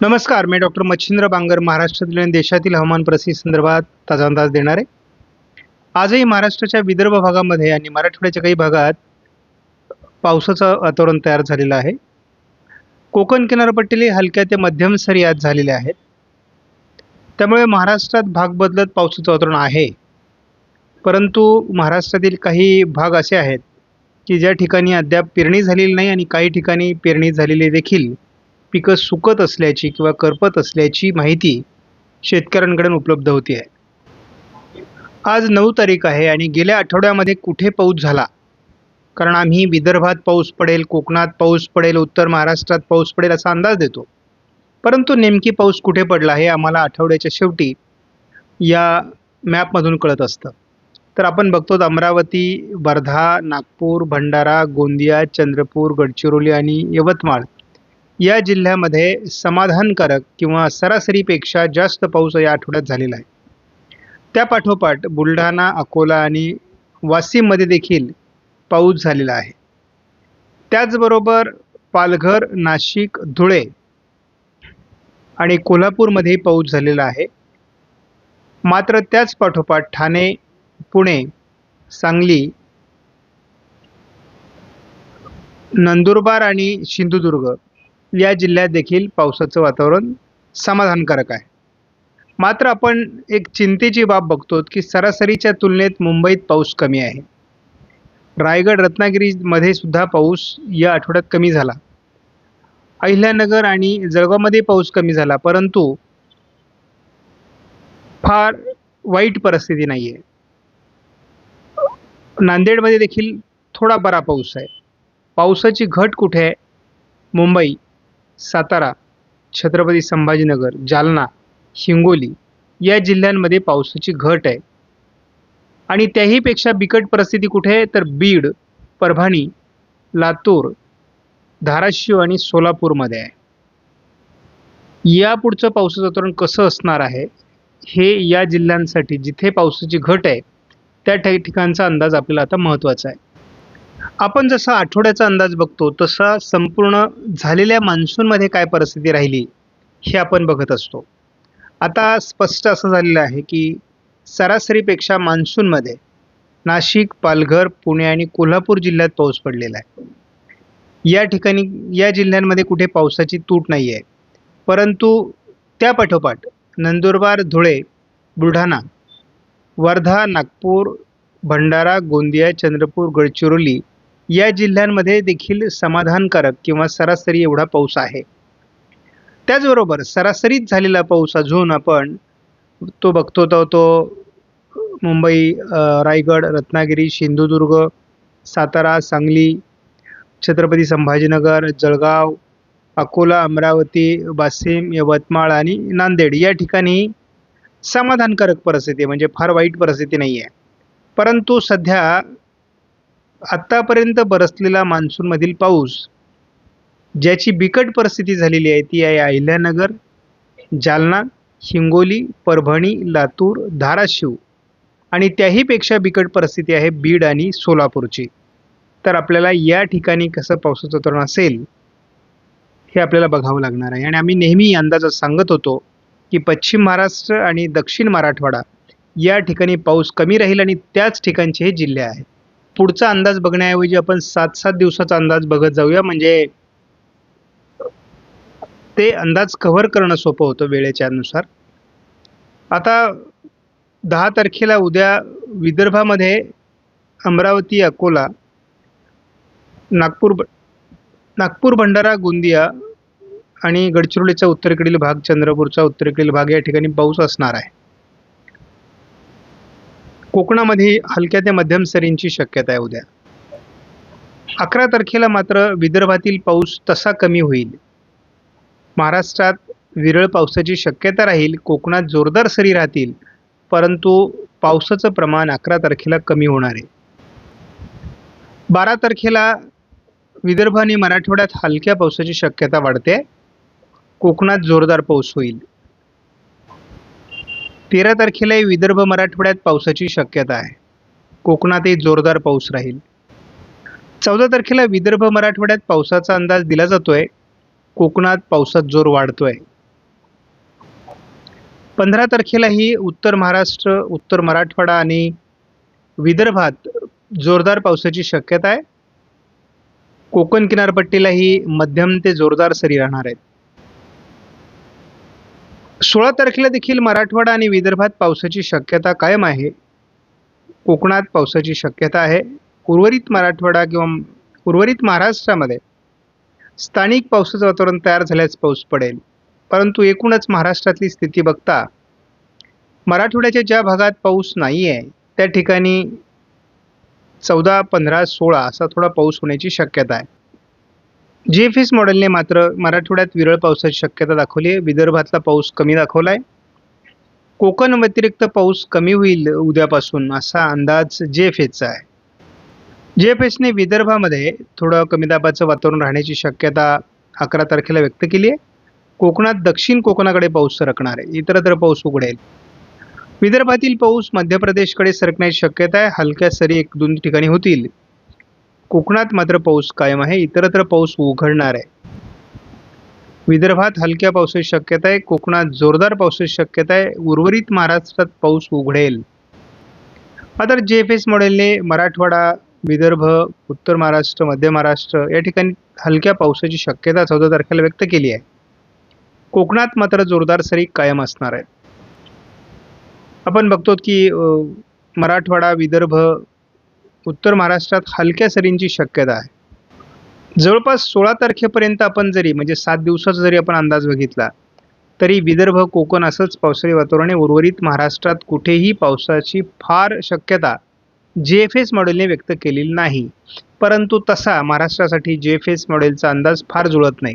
नमस्कार मी डॉक्टर मच्छिंद्र बांगर महाराष्ट्रातील आणि देशातील हवामान परिस्थिती संदर्भात ताजा अंदाज देणार. आहे आजही महाराष्ट्राच्या विदर्भ भागामध्ये आणि मराठवाड्याच्या काही भागात पावसाचं वातावरण तयार झालेलं आहे. कोकण किनारपट्टीला हलक्या ते मध्यम सरी आज झालेल्या आहेत. त्यामुळे महाराष्ट्रात भाग बदलत पावसाचं वातावरण आहे. परंतु महाराष्ट्रातील काही भाग असे आहेत की ज्या ठिकाणी अद्याप पेरणी झालेली नाही आणि काही ठिकाणी पेरणी झालेली देखील पिकं सुकत असल्याची किंवा करपत असल्याची माहिती शेतकऱ्यांकडून उपलब्ध होती आहे. आज नऊ तारीख आहे आणि गेल्या आठवड्यामध्ये कुठे पाऊस झाला? कारण आम्ही विदर्भात पाऊस पडेल कोकणात पाऊस पडेल उत्तर महाराष्ट्रात पाऊस पडेल असा अंदाज देतो. परंतु नेमकी पाऊस कुठे पडला हे आम्हाला आठवड्याच्या शेवटी या मॅपमधून कळत असतं. तर आपण बघतो अमरावती वर्धा नागपूर भंडारा गोंदिया चंद्रपूर गडचिरोली आणि यवतमाळ या जिल्ह्यामध्ये समाधानकारक किंवा सरासरीपेक्षा जास्त पाऊस या आठवड्यात झालेला आहे. त्या पाठोपाठ बुलढाणा अकोला आणि वाशिममध्ये देखील पाऊस झालेला आहे. त्याचबरोबर पालघर नाशिक धुळे आणि कोल्हापूरमध्येही पाऊस झालेला आहे. मात्र त्याच पाठोपाठ ठाणे पुणे सांगली नंदुरबार आणि सिंधुदुर्ग या जिल्ह्यात देखील पावसाचं वातावरण समाधानकारक आहे. मात्र आपण एक चिंतेची बाब बघतो की सरासरीच्या तुलनेत मुंबईत पाऊस कमी आहे. रायगड रत्नागिरीमध्ये सुद्धा पाऊस या आठवड्यात कमी झाला. अहिल्यानगर आणि जळगावमध्ये पाऊस कमी झाला परंतु फार वाईट परिस्थिती नाही आहे नांदेडमध्ये देखील थोडा बरा पाऊस आहे. पावसाची घट कुठे आहे? मुंबई. सातारा छत्रपती संभाजीनगर जालना हिंगोली या जिल्ह्यांमध्ये पावसाची घट आहे. आणि त्याहीपेक्षा बिकट परिस्थिती कुठे आहे? तर बीड परभणी लातूर धाराशिव आणि सोलापूरमध्ये आहे. या पुढचं पावसाचं वातावरण कसं असणार आहे? हे या जिल्ह्यांसाठी जिथे पावसाची घट आहे त्या ठिकाणचा अंदाज आपल्याला आता महत्त्वाचा आहे. आपण जसा आठवड्याचा अंदाज बघतो तसा संपूर्ण झालेल्या मान्सूनमध्ये काय परिस्थिती राहिली हे आपण बघत असतो. आता स्पष्ट असं झालेलं आहे की सरासरीपेक्षा मान्सूनमध्ये नाशिक पालघर पुणे आणि कोल्हापूर जिल्ह्यात पाऊस पडलेला आहे. या ठिकाणी या जिल्ह्यांमध्ये कुठे पावसाची तूट नाही आहे परंतु त्या पाठोपाठ नंदुरबार धुळे बुलढाणा वर्धा नागपूर भंडारा गोंदिया चंद्रपूर गडचिरोली या जिल्ह्यांमध्ये देखील समाधानकारक किंवा सरासरी एवढा पाऊस आहे. त्याचबरोबर सरासरीत झालेला पाऊस अजून आपण तो बघतो तर तो मुंबई रायगड रत्नागिरी सिंधुदुर्ग सातारा सांगली छत्रपती संभाजीनगर जळगाव अकोला अमरावती वाशिम यवतमाळ आणि नांदेड या ठिकाणी समाधानकारक परिस्थिती आहे. म्हणजे फार वाईट परिस्थिती नाही आहे परंतु सध्या आत्तापर्यंत बरसलेला मान्सूनमधील पाऊस ज्याची बिकट परिस्थिती झालेली आहे ती आहे अहिल्यानगर जालना हिंगोली परभणी लातूर धाराशिव आणि त्याहीपेक्षा बिकट परिस्थिती आहे बीड आणि सोलापूरची. तर आपल्याला या ठिकाणी कसं पावसाचं तरण असेल हे आपल्याला बघावं लागणार आहे. आणि आम्ही नेहमी अंदाजात सांगत होतो की पश्चिम महाराष्ट्र आणि दक्षिण मराठवाडा या ठिकाणी पाऊस कमी राहील आणि त्याच ठिकाणचे हे जिल्हे आहेत. पुढचा अंदाज बघण्याऐवजी आपण सात सात दिवसाचा अंदाज बघत जाऊया. म्हणजे ते अंदाज कव्हर करणं सोपं होतं वेळेच्या अनुसार. आता दहा तारखेला उद्या विदर्भामध्ये अमरावती अकोला नागपूर नागपूर भंडारा गोंदिया आणि गडचिरोलीचा उत्तरेकडील भाग चंद्रपूरचा उत्तरेकडील भाग या ठिकाणी पाऊस असणार आहे. कोकणामध्ये हलक्या ते मध्यम सरींची शक्यता आहे उद्या. अकरा तारखेला मात्र विदर्भातील पाऊस तसा कमी होईल. महाराष्ट्रात विरळ पावसाची शक्यता राहील कोकणात जोरदार सरी राहतील परंतु पावसाचं प्रमाण अकरा तारखेला कमी होणार आहे. बारा तारखेला विदर्भ आणि मराठवाड्यात हलक्या पावसाची शक्यता वाढते. कोकणात जोरदार पाऊस होईल. तेरा तारखेलाही विदर्भ मराठवाड्यात पावसाची शक्यता आहे. कोकणातही जोरदार पाऊस राहील. चौदा तारखेला विदर्भ मराठवाड्यात पावसाचा अंदाज दिला जातोय. कोकणात पावसात जोर वाढतोय. पंधरा तारखेलाही उत्तर महाराष्ट्र उत्तर मराठवाडा आणि विदर्भात जोरदार पावसाची शक्यता आहे. कोकण किनारपट्टीलाही मध्यम ते जोरदार सरी राहणार आहेत. सोळा तारखेला देखील मराठवाडा आणि विदर्भात पावसाची शक्यता कायम आहे. कोकणात पावसाची शक्यता आहे. उर्वरित मराठवाडा किंवा उर्वरित महाराष्ट्रामध्ये स्थानिक पावसाचं वातावरण तयार झाल्यास पाऊस पडेल. परंतु एकूणच महाराष्ट्रातली स्थिती बघता मराठवाड्याच्या ज्या भागात पाऊस नाही आहे त्या ठिकाणी चौदा पंधरा सोळा असा थोडा पाऊस होण्याची शक्यता आहे. जी एफ एस मॉडेलने मात्र मराठवाड्यात विरळ पावसाची शक्यता दाखवली आहे. विदर्भातला पाऊस कमी दाखवला आहे कोकण व्यतिरिक्त पाऊस कमी होईल उद्यापासून असा अंदाज जे एफ एसचा आहे. जे एफ एसने विदर्भामध्ये थोडं कमी दाबाचं वातावरण राहण्याची शक्यता अकरा तारखेला व्यक्त केली आहे. कोकणात दक्षिण कोकणाकडे पाऊस सरकणार आहे. इतरत्र पाऊस उघडेल. विदर्भातील पाऊस मध्य प्रदेशकडे सरकण्याची शक्यता आहे. हलक्या सरी एक दोन ठिकाणी होतील. कोकणात मात्र पाऊस कायम आहे. इतरत्र पाऊस उघडणार आहे. विदर्भात हलक्या पावसाची शक्यता आहे. कोकणात जोरदार पावसाची शक्यता आहे. उर्वरित महाराष्ट्रात पाऊस उघडेल. मात्र जे एफ एस मॉडेलने मराठवाडा विदर्भ उत्तर महाराष्ट्र मध्य महाराष्ट्र या ठिकाणी हलक्या पावसाची शक्यता चौदा तारखेला व्यक्त केली आहे. कोकणात मात्र जोरदार सरी कायम असणार आहेत. आपण बघतो की मराठवाडा विदर्भ उत्तर महाराष्ट्रात हलक्या सरींची शक्यता आहे. जवळपास सोळा तारखेपर्यंत आपण जरी म्हणजे सात दिवसाचा जरी आपण अंदाज बघितला तरी विदर्भ कोकण असंच पावसाळी वातावरण आहे. उर्वरित महाराष्ट्रात कुठेही पावसाची फार शक्यता जे एफ एस मॉडेलने व्यक्त केलेली नाही. परंतु तसा महाराष्ट्रासाठी जे एफ एस मॉडेलचा अंदाज फार जुळत नाही.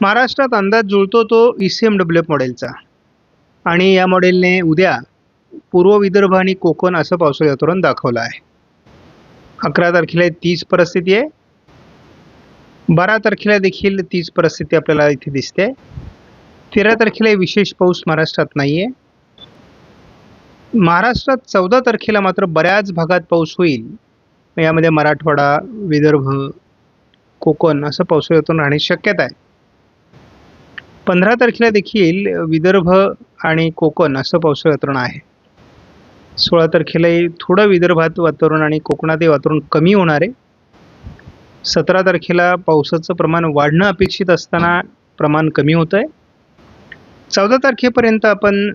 महाराष्ट्रात अंदाज जुळतो तो E C M W F मॉडेलचा आणि या मॉडेलने उद्या पूर्व विदर्भ आणि कोकण असं पावसाळी वातावरण दाखवलं आहे. अकरा तारखेला तीच परिस्थिती आहे. बारा तारखेला देखील तीच परिस्थिती आपल्याला इथे दिसते. तेरा तारखेला विशेष पाऊस महाराष्ट्रात नाही आहे महाराष्ट्रात चौदा तारखेला मात्र बऱ्याच भागात पाऊस होईल. यामध्ये मराठवाडा विदर्भ कोकण असं पावसाळ्यातून वातावरण राहण्याची शक्यता आहे. पंधरा तारखेला देखील विदर्भ आणि कोकण असं पावसाळ्यातून आहे. सोळा तारखेलाही थोडं विदर्भात वातावरण आणि कोकणातही वातावरण कमी होणार आहे. सतरा तारखेला पावसाचं प्रमाण वाढणं अपेक्षित असताना प्रमाण कमी होतं आहे. चौदा तारखेपर्यंत आपण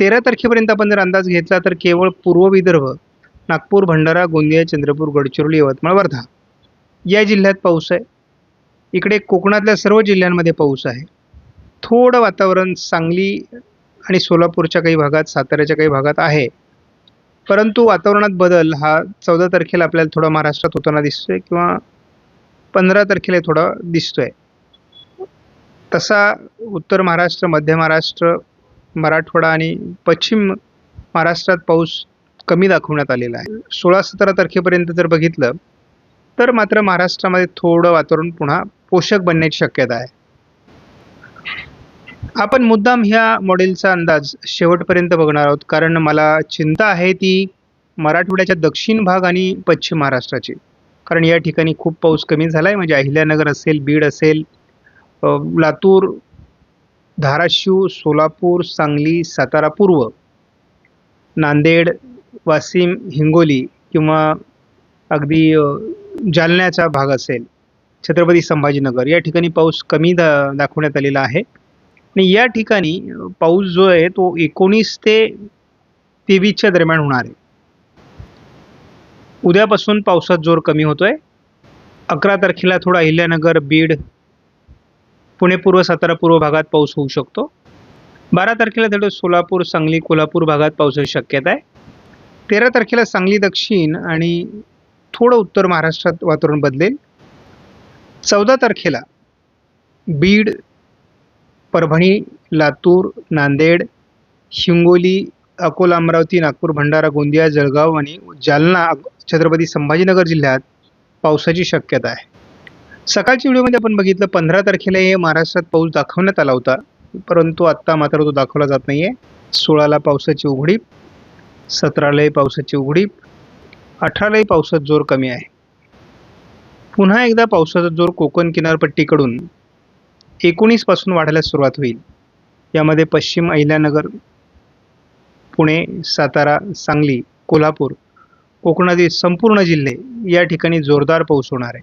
तेरा तारखेपर्यंत आपण जर अंदाज घेतला तर केवळ पूर्व विदर्भ नागपूर भंडारा गोंदिया चंद्रपूर गडचिरोली यवतमाळ वर्धा या जिल्ह्यात पाऊस आहे. इकडे कोकणातल्या सर्व जिल्ह्यांमध्ये पाऊस आहे. थोडं वातावरण सांगली आणि सोलापूरच्या काही भागात साताऱ्याच्या काही भागात आहे. परंतु वातावरणात बदल हा चौदा तारखेला आपल्याला थोडा महाराष्ट्रात होताना दिसतोय किंवा पंधरा तारखेला थोडा दिसतोय. तसा उत्तर महाराष्ट्र मध्य महाराष्ट्र मराठवाडा आणि पश्चिम महाराष्ट्रात पाऊस कमी दाखवण्यात आलेला आहे. सोळा सतरा तारखेपर्यंत जर बघितलं तर मात्र महाराष्ट्रामध्ये थोडं वातावरण पुन्हा पोषक बनण्याची शक्यता आहे. आपण मुद्दाम ह्या मॉडेलचा अंदाज शेवटपर्यंत बघणार आहोत. कारण मला चिंता आहे ती मराठवाड्याच्या दक्षिण भाग आणि पश्चिम महाराष्ट्राची. कारण या ठिकाणी खूप पाऊस कमी झाला आहे म्हणजे अहिल्यानगर असेल बीड असेल लातूर धाराशिव सोलापूर सांगली सातारा पूर्व नांदेड वाशिम हिंगोली किंवा अगदी जालन्याचा भाग असेल छत्रपती संभाजीनगर. या ठिकाणी पाऊस कमी दा दाखवण्यात आलेला आहे. आणि या ठिकाणी पाऊस जो आहे तो एकोणीस ते तेवीसच्या दरम्यान होणार आहे. उद्यापासून पावसात जोर कमी होतोय. अकरा तारखेला थोडा अहिल्यानगर बीड पुणे पूर्व सातारा पूर्व भागात पाऊस होऊ शकतो. बारा तारखेला थोडं सोलापूर सांगली कोल्हापूर भागात पावसाची शक्यता आहे. तेरा तारखेला सांगली दक्षिण आणि थोडं उत्तर महाराष्ट्रात वातावरण बदलेल. चौदा तारखेला बीड परभणी लातूर नांदेड हिंगोली अकोला अमरावती नागपूर भंडारा गोंदिया जळगाव आणि जालना छत्रपती संभाजीनगर जिल्ह्यात पावसाची शक्यता आहे. सकाळच्या व्हिडिओमध्ये आपण बघितलं पंधरा तारखेला हे महाराष्ट्रात पाऊस दाखवण्यात आला होता परंतु आत्ता मात्र तो दाखवला जात नाही आहे सोळाला पावसाची उघडीप सतरालाही पावसाची उघडीप अठरालाही पावसात जोर कमी आहे. पुन्हा एकदा पावसाचा जोर कोकण किनारपट्टीकडून एकोणीसपासून वाढायला सुरुवात होईल. यामध्ये पश्चिम अहिल्यानगर पुणे सातारा सांगली कोल्हापूर कोकणातील संपूर्ण जिल्हे या ठिकाणी जोरदार पाऊस होणार आहे.